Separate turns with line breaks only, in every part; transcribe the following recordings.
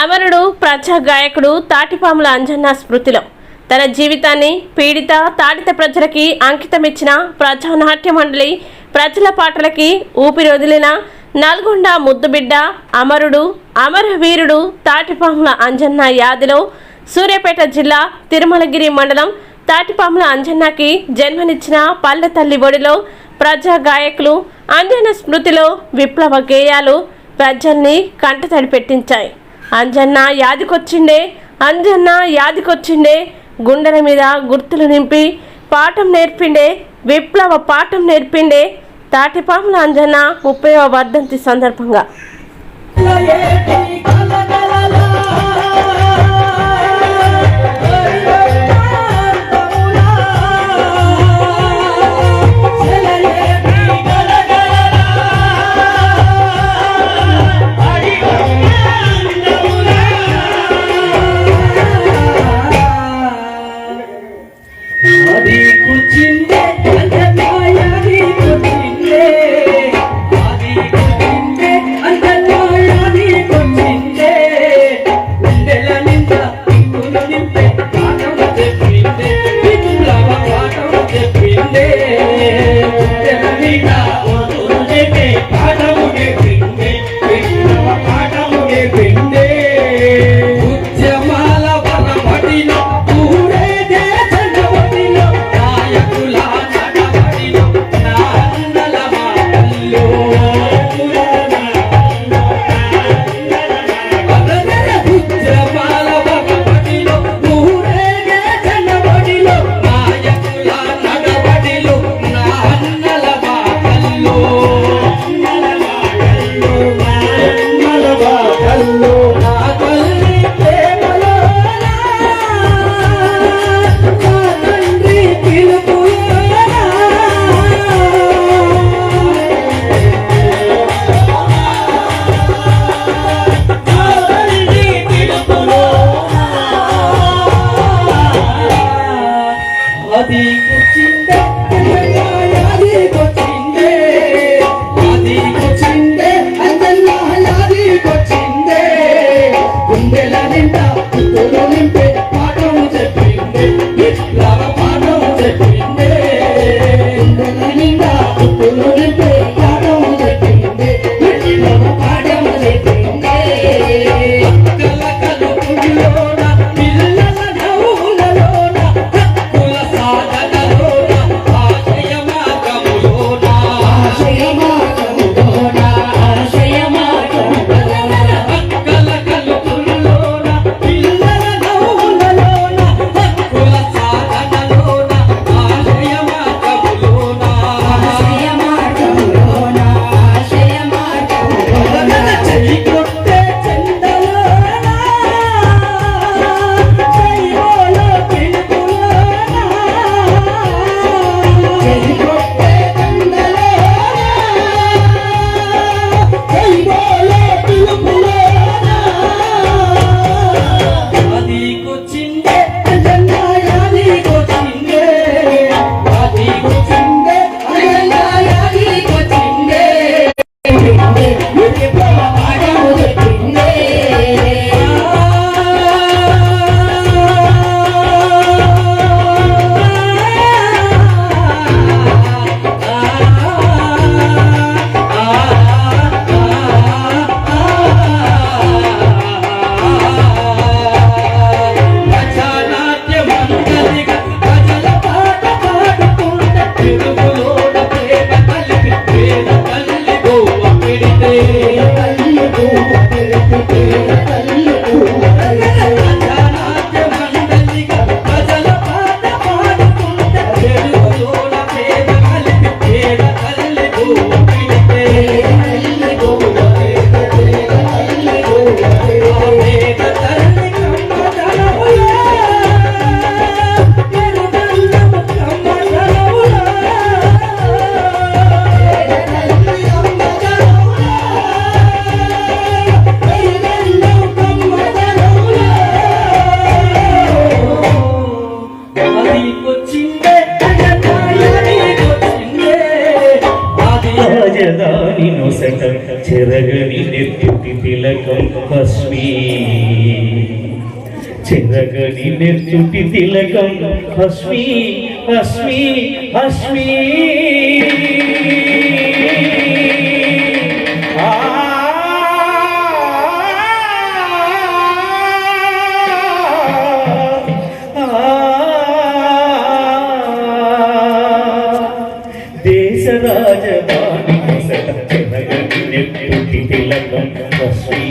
అమరుడు ప్రజా గాయకుడు తాటిపాముల అంజన్న స్మృతిలో. తన జీవితాన్ని పీడిత తాడిత ప్రజలకి అంకితమిచ్చిన ప్రజానాట్య మండలి ప్రజల పాటలకి ఊపిరి వదిలిన నల్గొండ ముద్దుబిడ్డ అమరుడు అమరవీరుడు తాటిపాముల అంజన్న యాదిలో సూర్యాపేట జిల్లా తిరుమలగిరి మండలం తాటిపాముల అంజన్నకి జన్మనిచ్చిన పల్లె తల్లి ఒడిలో ప్రజా గాయకులు అంజన్న స్మృతిలో విప్లవ గేయాలు ప్రజల్ని కంటతడి పెట్టించాయి. అంజన్న యాదికొచ్చిండే అంజన్న యాదికొచ్చిండే గుండెల మీద గుర్తులు నింపి పాఠం నేర్పిండే విప్లవ పాఠం నేర్పిండే తాటిపాముల అంజన్న ముప్పై వర్ధంతి సందర్భంగా.
నీకు చిందే
রে నివాసకం చెరగని నెత్తి తిలకం కస్మీ చెరగని నెత్తుటి తిలకం హస్మి హస్మి హస్మి తిలకం హస్మి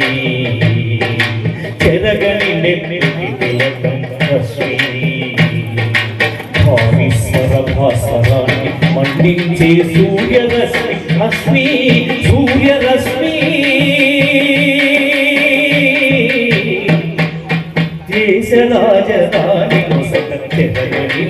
చెరగని నెత్తుటి తిలకం హస్మి భావిస్వర భాస్వరాన్ని మండించే సూర్యరశ్మి హస్మి సూర్యరశ్మి దేశ రాజధాని కొసక చెరగని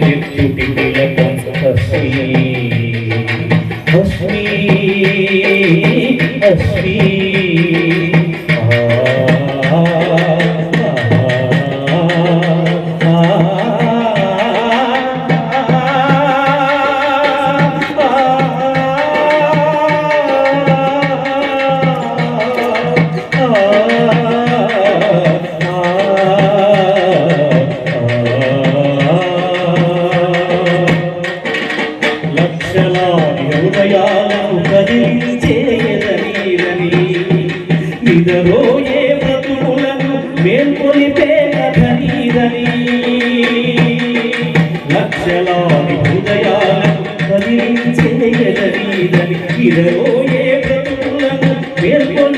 చెయ్యదని ఓ ఏ ప్రభులను పేర్కొని